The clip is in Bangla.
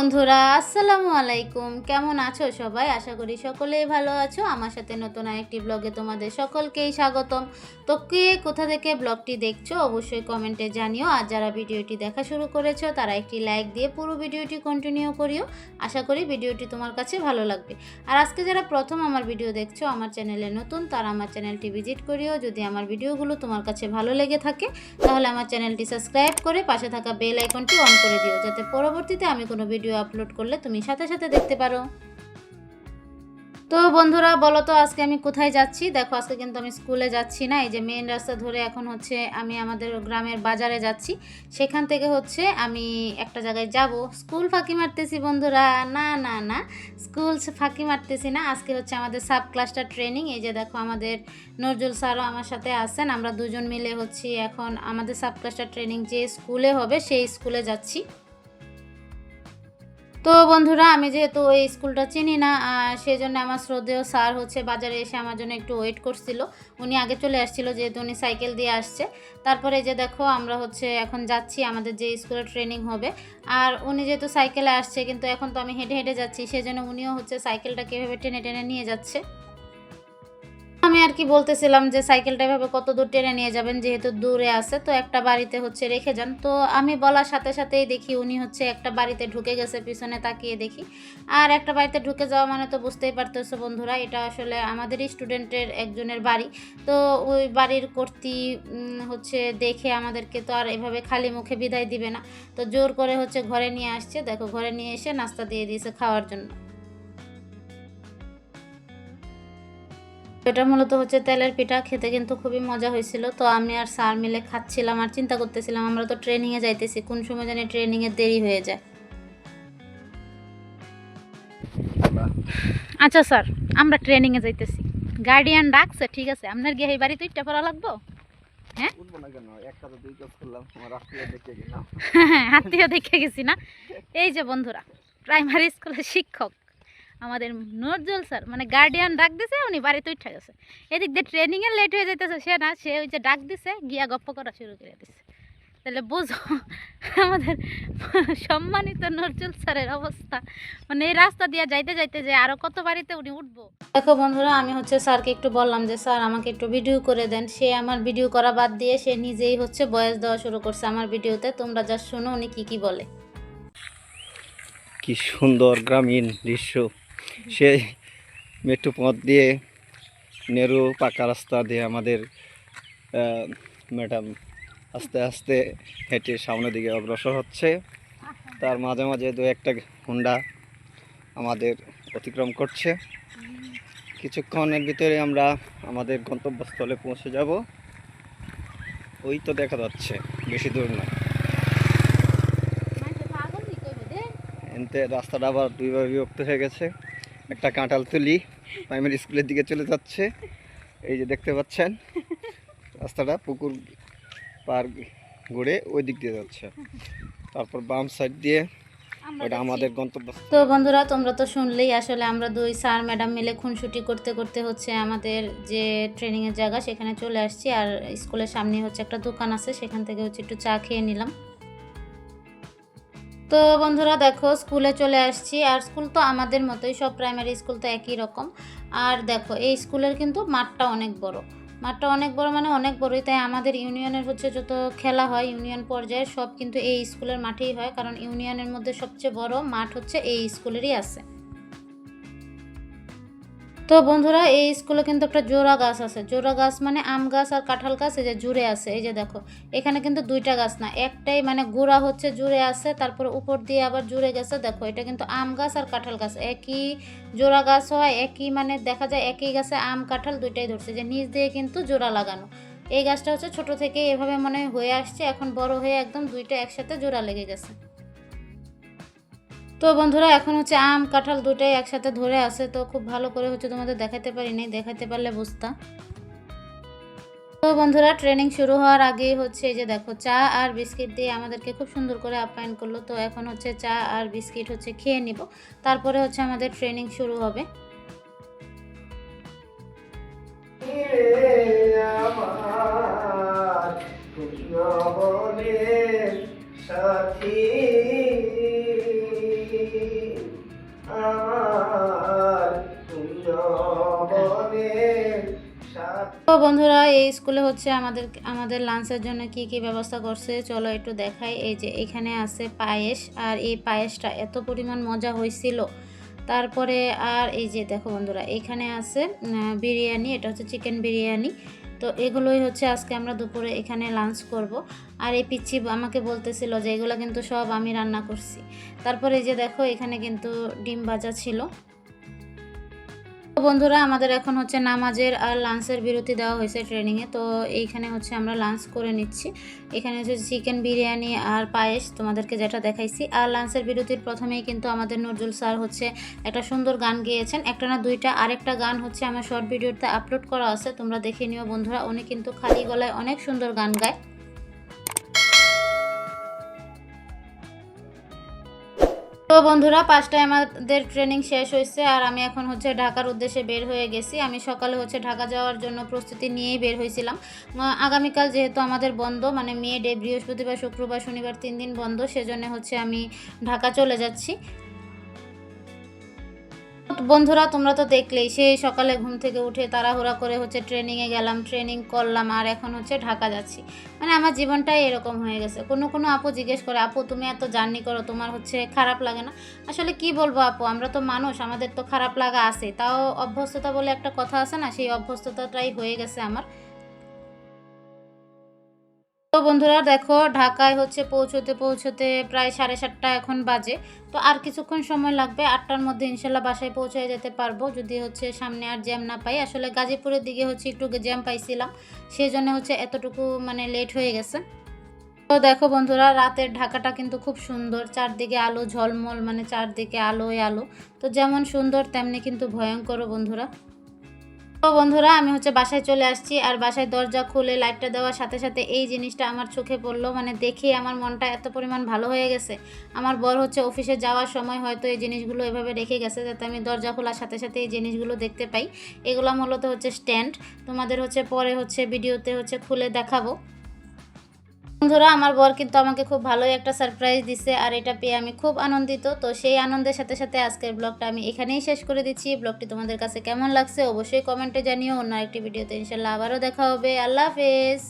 বন্ধুরা, আসসালামু আলাইকুম। কেমন আছো সবাই? আশা করি সকলেই ভালো আছো। আমার সাথে নতুন আরেকটি ব্লগে তোমাদের সকলকেই স্বাগতম। তো কে কোথা থেকে ব্লগটি দেখছ, অবশ্যই কমেন্টে জানিও। আর যারা ভিডিওটি দেখা শুরু করেছ, তারা একটি লাইক দিয়ে পুরো ভিডিওটি কন্টিনিউ করিও। আশা করি ভিডিওটি তোমার কাছে ভালো লাগবে। আর আজকে যারা প্রথম আমার ভিডিও দেখছ, আমার চ্যানেলে নতুন, তারা আমার চ্যানেলটি ভিজিট করিও। যদি আমার ভিডিওগুলো তোমার কাছে ভালো লেগে থাকে, তাহলে আমার চ্যানেলটি সাবস্ক্রাইব করে পাশে থাকা বেল আইকনটি অন করে দিও, যাতে পরবর্তীতে আমি কোনো ভিডিও আপলোড করলে তুমি সাথে সাথে দেখতে পারো। তো বন্ধুরা, বলো তো আজকে আমি কোথায় যাচ্ছি? দেখো, আজকে কিন্তু আমি স্কুলে যাচ্ছি না। এই যে মেন রাস্তা ধরে এখন হচ্ছে আমি আমাদের গ্রামের বাজারে যাচ্ছি। সেখান থেকে হচ্ছে আমি একটা জায়গায় যাব। স্কুল ফাঁকি মারতেছি বন্ধুরা। না না না, স্কুল ফাঁকি মারতেছি না। আজকে হচ্ছে আমাদের সাব ক্লাস্টার ট্রেনিং। এই যে দেখো, আমাদের নজরুল স্যারও আমার সাথে আছেন। আমরা দুজন মিলে হচ্ছি এখন আমাদের সাব ক্লাস্টার ট্রেনিং যে স্কুলে হবে, সেই স্কুলে যাচ্ছি। তো বন্ধুরা, আমি যেহেতু ওই স্কুলটা চিনি না সেই জন্য আমার শ্রদ্ধেয় স্যার হচ্ছে বাজারে এসে আমার জন্য একটু ওয়েট করছিল। উনি আগে চলে আসছিল, যেহেতু উনি সাইকেল দিয়ে আসছে। তারপরে যে দেখো, আমরা হচ্ছে এখন যাচ্ছি, আমাদের যে স্কুলে ট্রেনিং হবে। আর উনি যেহেতু সাইকেলে আসছে, কিন্তু এখন তো আমি হেঁটে হেঁটে যাচ্ছি সেই জন্য উনিও হচ্ছে সাইকেলটা কীভাবে টেনে টেনে নিয়ে যাচ্ছে। আমি আর কি বলতেছিলাম যে সাইকেলটা এভাবে কত দূর টেনে নিয়ে যাবেন, যেহেতু দূরে আছে, তো একটা বাড়িতে হচ্ছে রেখে যান। তো আমি বলার সাথে সাথেই দেখি উনি হচ্ছে একটা বাড়িতে ঢুকে গেছে, পিছনে তাকিয়ে দেখি। আর একটা বাড়িতে ঢুকে যাওয়া মানে তো বুঝতেই পারতেছো বন্ধুরা, এটা আসলে আমাদেরই স্টুডেন্টের একজনের বাড়ি। তো ওই বাড়ির কর্তৃ হচ্ছে দেখে আমাদেরকে তো আর এভাবে খালি মুখে বিদায় দিবে না। তো জোর করে হচ্ছে ঘরে নিয়ে আসছে, দেখো ঘরে নিয়ে এসে নাস্তা দিয়ে দিয়েছে খাওয়ার জন্য। এটা মূলত হচ্ছে তেলের পিঠা খেতে কিন্তু খুবই মজা হয়েছিল। তো আমি আর স্যার মিলে খাচ্ছিলাম আর চিন্তা করতেছিলাম আমরা তো ট্রেনিংয়ে যাইতেছি কোন সময় জানি ট্রেনিংয়ে দেরি হয়ে যায়। আচ্ছা স্যার আমরা ট্রেনিংয়ে যাইতেছি। গার্ডিয়ান ডাকছে ঠিক আছে আপনার গিয়ে এই বাড়িতে ইটটা পড়া লাগবো? হ্যাঁ? আত্মীয় দেখে গেছি না? এই যে বন্ধুরা প্রাইমারি স্কুলের শিক্ষক। আমাদের নজরুল স্যার মানে গার্ডিয়ান ডাক দিছে উনি বাড়িতে উঠে গেছে। এদিক দিয়ে ট্রেনিংয়ে লেট হয়ে যাইতেছে সে না সে ওই যে ডাক দিছে গিয়া গপ্প করা শুরু করে দিছে। তাহলে বোঝো আমাদের সম্মানিত নজরুল স্যারের অবস্থা। মানে এই রাস্তা দিয়ে যাইতে যাইতে যে আরও কত বাড়িতে উনি উঠবো। দেখো বন্ধুরা আমি হচ্ছে স্যারকে একটু বললাম যে স্যার আমাকে একটু ভিডিও করে দেন। সে আমার ভিডিও করা বাদ দিয়ে সে নিজেই হচ্ছে বয়স দেওয়া শুরু করছে আমার ভিডিওতে তোমরা যা শোনো উনি কি কি বলে। কি সুন্দর গ্রামীণ দৃশ্য। সেই মেট্রো পথ দিয়ে নেরু পাকা রাস্তা দিয়ে আমাদের ম্যাডাম আস্তে আস্তে হেঁটে সামনের দিকে অগ্রসর হচ্ছে। তার মাঝে মাঝে দু একটা হুন্ডা আমাদের অতিক্রম করছে। কিছুক্ষণের ভিতরে আমরা আমাদের গন্তব্যস্থলে পৌঁছে যাব। ওই তো দেখা যাচ্ছে, বেশি দূর না এনতে রাস্তাটা আবার দুইভাবে বিভক্ত হয়ে গেছে। একটা কাঁঠাল তুলি প্রাইমারি স্কুলের দিকে চলে যাচ্ছে। এই যে দেখতে পাচ্ছেন রাস্তাটা পুকুর পার ঘুরে ওই দিক দিয়ে যাচ্ছে। তারপর বাম সাইড দিয়ে ওটা আমাদের গন্তব্য তো বন্ধুরা তোমরা তো শুনলেই আসলে আমরা দুই স্যার ম্যাডাম মিলে খুনসুটি করতে করতে হচ্ছে আমাদের যে ট্রেনিংয়ের জায়গা সেখানে চলে আসছি। আর স্কুলের সামনে হচ্ছে একটা দোকান আছে সেখান থেকে হচ্ছে একটু চা খেয়ে নিলাম। তো বন্ধুরা দেখো স্কুলে চলে আসছি। আর স্কুল তো আমাদের মতোই, সব প্রাইমারি স্কুল তো একই রকম। আর দেখো, এই স্কুলের কিন্তু মাঠটা অনেক বড়। মাঠটা অনেক বড় মানে অনেক বড়ই, তাই আমাদের ইউনিয়নের হচ্ছে যত খেলা হয়, ইউনিয়ন পর্যায়ে সব কিন্তু এই স্কুলের মাঠেই হয়। কারণ ইউনিয়নের মধ্যে সবচেয়ে বড় মাঠ হচ্ছে এই স্কুলেরই আছে। তো বন্ধুরা, এই স্কুলে কিন্তু একটা জোড়া গাছ আছে। জোড়া গাছ মানে আম গাছ আর কাঁঠাল গাছ, এই যে জুড়ে আছে, এই যে দেখো। এখানে কিন্তু দুইটা গাছ না, একটাই মানে গোড়া হচ্ছে জুড়ে আছে, তারপর উপর দিয়ে আবার জুড়ে গেছে, দেখো। এটা কিন্তু আম গাছ আর কাঁঠাল গাছ, একই জোড়া গাছ হয়, একই মানে দেখা যায় একই গাছে আম, কাঁঠাল দুইটাই ধরছে, যে নিচ দিয়ে কিন্তু জোড়া লাগানো। এই গাছটা হচ্ছে ছোট থেকে এভাবে মনে হয় আসছে, এখন বড় হয়ে একদম দুইটা একসাথে জোড়া লেগে গেছে। তো বন্ধুরা, এখন হচ্ছে আম, কাঁঠাল দুটাই একসাথে ধরে আছে, তো খুব ভালো করে হচ্ছে তোমাদের দেখাতে পারি নাই, দেখাতে পারলে বুঝতা। তো বন্ধুরা ট্রেনিং শুরু হওয়ার আগেই হচ্ছে এই যে দেখো, চা আর বিস্কিট দিয়ে আমাদেরকে খুব সুন্দর করে আপ্যায়ন করল। তো এখন হচ্ছে চা আর বিস্কিট হচ্ছে খেয়ে নিব, তারপরে হচ্ছে আমাদের ট্রেনিং শুরু হবে। স্কুলে হচ্ছে আমাদের আমাদের লাঞ্চের জন্য কি কি ব্যবস্থা করছে, চলো একটু দেখাই। এই যে এখানে আছে পায়েস, আর এই পায়েসটা এত পরিমাণ মজা হয়েছিল। তারপরে আর এই যে দেখো বন্ধুরা, এখানে আছে বিরিয়ানি, এটা হচ্ছে চিকেন বিরিয়ানি। তো এগুলোই হচ্ছে আজকে আমরা দুপুরে এখানে লাঞ্চ করব। আর এই পিচ্ছি আমাকে বলতেছিল যে এগুলো কিন্তু সব আমি রান্না করছি। তারপরে এই যে দেখো এখানে কিন্তু ডিম ভাজা ছিল। বন্ধুরা, আমাদের এখন হচ্ছে নামাজের আর লাঞ্চের বিরতি দেওয়া হয়েছে ট্রেনিংয়ে। তো এইখানে হচ্ছে আমরা লাঞ্চ করে নিচ্ছি। এখানে হচ্ছে চিকেন বিরিয়ানি আর পায়েস তোমাদেরকে যেটা দেখাইছি। আর লাঞ্চের বিরতির প্রথমেই কিন্তু আমাদের নজরুল স্যার হচ্ছে একটা সুন্দর গান গেয়েছেন। একটা না দুইটা আরেকটা গান হচ্ছে আমার শর্ট ভিডিওতে আপলোড করা আছে। তোমরা দেখে নিও বন্ধুরা, উনি কিন্তু খালি গলায় অনেক সুন্দর গান গায়। বন্ধুরা, পাঁচটায় আমাদের ট্রেনিং শেষ হয়েছে আর আমি এখন হচ্ছে ঢাকার উদ্দেশ্যে বের হয়ে গেছি। আমি সকালে হচ্ছে ঢাকা যাওয়ার জন্য প্রস্তুতি নিয়েই বের হয়েছিলাম। আগামীকাল যেহেতু আমাদের বন্ধ মানে মে, ডে, বৃহস্পতিবার, শুক্রবার, শনিবার তিন দিন বন্ধ, সেজন্য হচ্ছে আমি ঢাকা চলে যাচ্ছি। বন্ধুরা, তোমরা তো দেখলেই সেই সকালে ঘুম থেকে উঠে তাড়াহুড়া করে হচ্ছে ট্রেনিংয়ে গেলাম ট্রেনিং করলাম, আর এখন হচ্ছে ঢাকা যাচ্ছি। মানে আমার জীবনটাই এরকম হয়ে গেছে। কোনো কোনো আপু জিজ্ঞেস করে, আপু, তুমি এত জার্নি করো, তোমার হচ্ছে খারাপ লাগে না? আসলে কি বলব আপু, আমরা তো মানুষ, আমাদের তো খারাপ লাগা আছে তাও অভ্যস্ততা বলে একটা কথা আছে না, সেই অভ্যস্ততাটাই হয়ে গেছে আমার। বন্ধুরা, দেখো ঢাকায় হচ্ছে পৌঁছতে পৌঁছতে প্রায় সাড়ে সাতটা এখন বাজে। তো আর কিছুক্ষণ সময় লাগবে, আটটার মধ্যে ইনশাল্লাহ বাসায় পৌঁছে যেতে পারব। যদি হচ্ছে সামনে আর জ্যাম না পাই, আসলে গাজীপুরের দিকে হচ্ছে একটু জ্যাম পাইছিলাম সেই জন্য হচ্ছে এতটুকু মানে লেট হয়ে গেছে। তো দেখো বন্ধুরা, রাতের ঢাকাটা কিন্তু খুব সুন্দর, চারদিকে আলো ঝলমল মানে চারদিকে আলোয় আলো। তো যেমন সুন্দর, তেমনি কিন্তু ভয়ঙ্করও বন্ধুরা। তো বন্ধুরা, আমি হচ্ছে বাসায় চলে আসছি আর বাসায় দরজা খুলে লাইটটা দেওয়ার সাথে সাথে এই জিনিসটা আমার চোখে পড়ল। মানে দেখে আমার মনটা এত পরিমাণ ভালো হয়ে গেছে। আমার বর হচ্ছে অফিসে যাওয়ার সময় হয়তো এই জিনিসগুলো এভাবে রেখে গেছে যাতে আমি দরজা খোলার সাথে সাথে এই জিনিসগুলো দেখতে পাই। এগুলো মূলত হচ্ছে স্ট্যান্ড তোমাদের হচ্ছে পরে হচ্ছে ভিডিওতে হচ্ছে খুলে দেখাবো। বন্ধুরা, আমার বর কিন্তু আমাকে খুব ভালোই একটা সারপ্রাইজ দিছে আর এটা পেয়ে আমি খুব আনন্দিত। তো সেই আনন্দের সাথে সাথে আজকের ব্লগটা আমি এখানেই শেষ করে দিচ্ছি। ব্লগটি তোমাদের কাছে কেমন লাগছে অবশ্যই কমেন্টে জানিও। অন্য একটি ভিডিওতে ইনশাল্লাহ আবারও দেখা হবে। আল্লাহ হাফেজ।